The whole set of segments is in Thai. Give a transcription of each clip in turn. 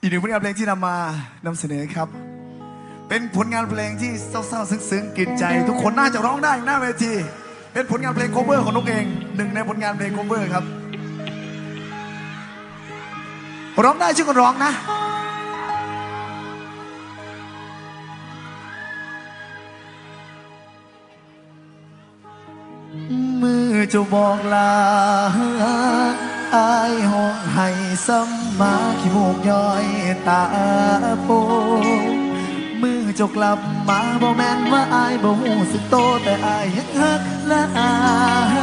อีกหนึ่งผลงานเพลงที่นำมานำเสนอครับ เป็นผลงานเพลงที่เศร้าๆซึ้งๆกินใจ ทุกคนน่าจะร้องได้หน้าเวที เป็นผลงานเพลงโคเวอร์ของนุกเอง หนึ่งในผลงานเพลงโคเวอร์ครับ ร้องได้ชื่อคนร้องนะมือจะบอกลา อายห้องให้ซ้ำมาขี้มูกย้อยตาโปมือจะกลับมาบอแม่นว่าอายบ่หูสึกโตแต่อายยังฮักและอาย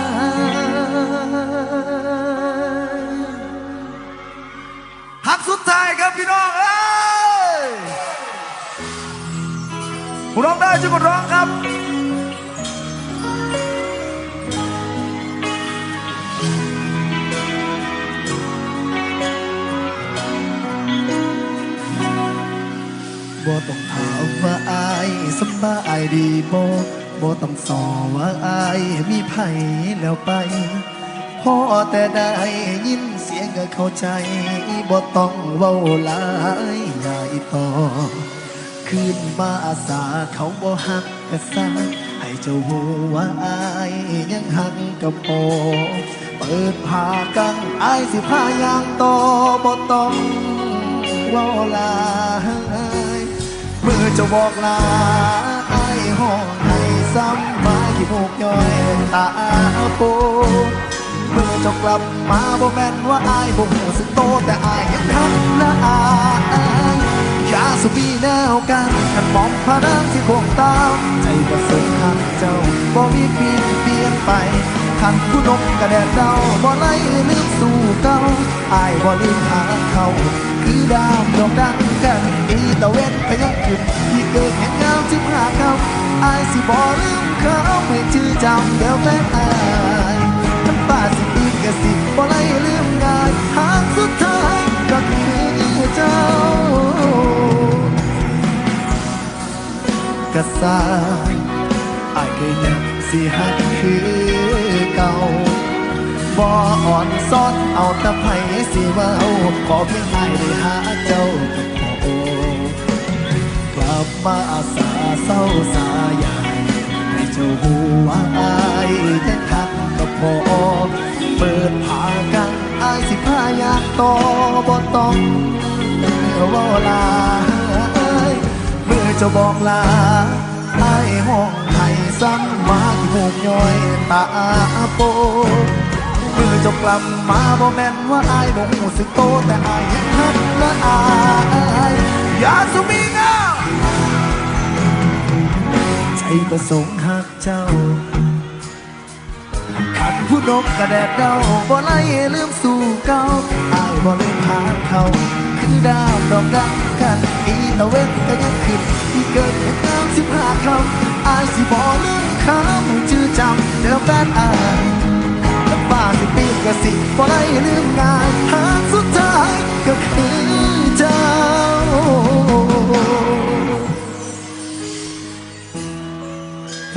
ฮักสุดท้ายครับพี่น้องเอ้ยผู้ร้องได้ช่วยกดร้องครับ บ่ต้องถามว่าอายสบายดีบ่บ่ต้องสอว่าอายมีไผแล้วไปพอแต่ได้ยินเสียงก็เข้าใจบ่ต้องเว้าหลายใหญ่ต่อคืนมาอาสาเขาบ่หักกะซาให้เจ้าหูว่าอายยังหักกับโอเปิดผ้ากังอายสิผ้ายางต่อบ่ต้องเว้าหลา มื่อจะบอกลาไอายห้องให้ซ้ำมาที่มูกย้อยตาโปเมื่อจ้ากลับมาบ่แม่นว่าไอายบ่หูสึกโตแต่ไอายยังทักและอายาสุบีแนวกันกันมองพระนางที่คงตามใจก็สงหักเจ้าบ่มีเปลี่ยนเปลี่ยนไปขันผู้นกกระแดดเดาบ่ไล่ลืมสู่เก่าอายบ่ลืมหาเขาคือดามดอกดังกันเวนพยังขึ้น ที่เกิดแห่งงาที่พาเขาอายสิบ่ลืมเขาไม่ชื่อจำเดี๋ยวแฟนอายน้ำป่าสิอีกกะสิบ่ไล่ลืมง่ายหากสุดท้ายก็คือเจ้ากะสาอายก็ยังสิหักคือเก่าบ่อ่อนซ้อนเอาต่ไผสิเว้าขอเพียงอายได้หา อกลับมาอาสาเศร้าสายายให้เจ้าหูว่าอายยังทักกับพอ เปิดผ้ากันอายสิพายากต่อบ่ต้องเว่าลาเมื่อเจะบอกลาอายห้องให้ซ้ำมาที่หูย้อยตาโปเมื่อเจบกลับมาบ่แม่นว่าอายบ่หูสึกโตแต่อายยังทักและอายอย่าสุมี ประสงค์หักเจ้าขันผู้นกกระแดดเดาบ่ไล่ลืมสู่เก่าอายบ่ลืมหาเขาคือดาวดอกดังกันอีตะเวนก็ยังขึ้นที่เกิดเหตุการณ์สิบห้าคำอายสิบ่ลืมคำชื่อจำเดิมแฟนอายน้ำฟ้าสิปีกกะสิบ่ไล่ลืมงานหาสุดท้ายก็คือ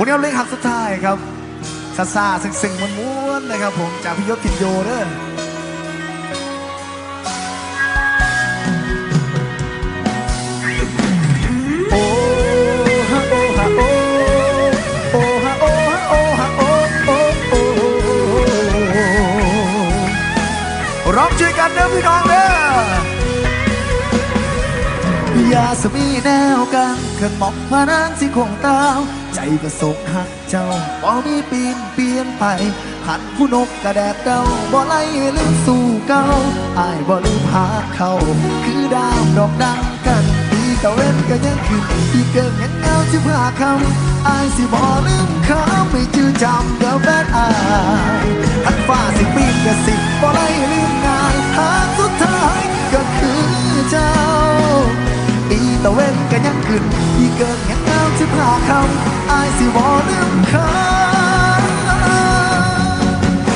ผลงานเพลงหักสุดท้ายครับซาซาๆซึ้งๆม้วนๆนะครับผมจากพิยศพินโยเด้อ ยาสมีแนวกันเกิดมองมานางสิคงตาวใจก็สงหักเจ้าบ่มีปีนเปลี่ยนไป หันผู้นกกระแดดเดาบ่ไล่ลืมสู่เก่าอายบ่ลืมหาเขา คือดาวดอกดังกันดีตะเว้นก็ยังขึ้นอีกเกินยังเงาที่พาคำอายสิบ่ลืมเขา ก็ยังขึ้นอีเกินยังเงาสิพาคำอายสิบ่ลืมคำ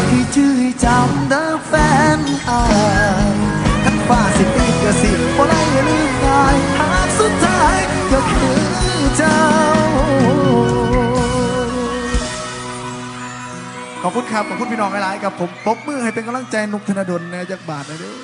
ให้ชื่อให้จำเด้อแฟนอายทั้งฟ้าสิปีก็สิบ่ไล่ลืมง่ายหากสุดท้ายก็คือเจ้า ขอบคุณครับ ขอบคุณพี่น้องหลายๆครับผมปรบมือให้เป็นกำลังใจนุกธนดลนะจากบาทนะเด้อ